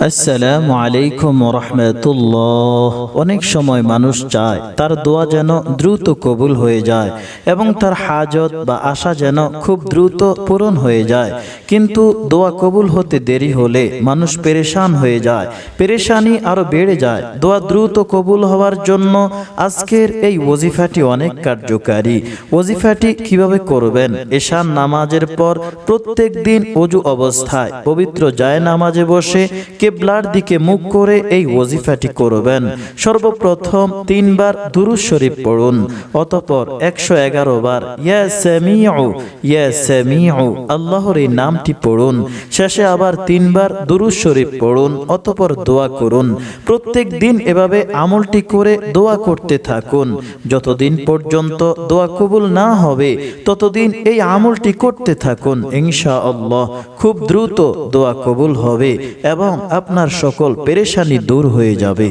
আসসালামু আলাইকুম রহমতুল্লাহ অনেক সময় মানুষ চায় তার দোয়া যেন দ্রুত কবুল হয়ে যায় এবং তার হাজত বা আশা যেন খুব দ্রুত পূরণ হয়ে যায়। কিন্তু দোয়া কবুল হতে দেরি হলে মানুষ পেরেশান হয়ে যায়, পেরেশানি আরও বেড়ে যায়। দোয়া দ্রুত কবুল হওয়ার জন্য আজকের এই ওজিফাটি অনেক কার্যকারী। ওজিফাটি কীভাবে করবেন? এশান নামাজের পর প্রত্যেক দিন অজু অবস্থায় পবিত্র যায় নামাজে বসে কেবলার দিকে মুখ করে এই ওজিফাটি করবেন। সর্বপ্রথম তিনবার দুরুজ শরীফ পড়ুন, অতপর একশো এগারো বার আল্লাহর এই নামটি পড়ুন। শেষে আবার তিনবার দুরুজ শরীফ পড়ুন, অতপর দোয়া করুন। প্রত্যেক দিন এভাবে আমলটি করে দোয়া করতে থাকুন। যতদিন পর্যন্ত দোয়া কবুল না হবে, ততদিন এই আমলটি করতে থাকুন। ইনশা আল্লাহ খুব দ্রুত দোয়া কবুল হবে এবং আপনার সকল পেরেশানি দূর হয়ে যাবে।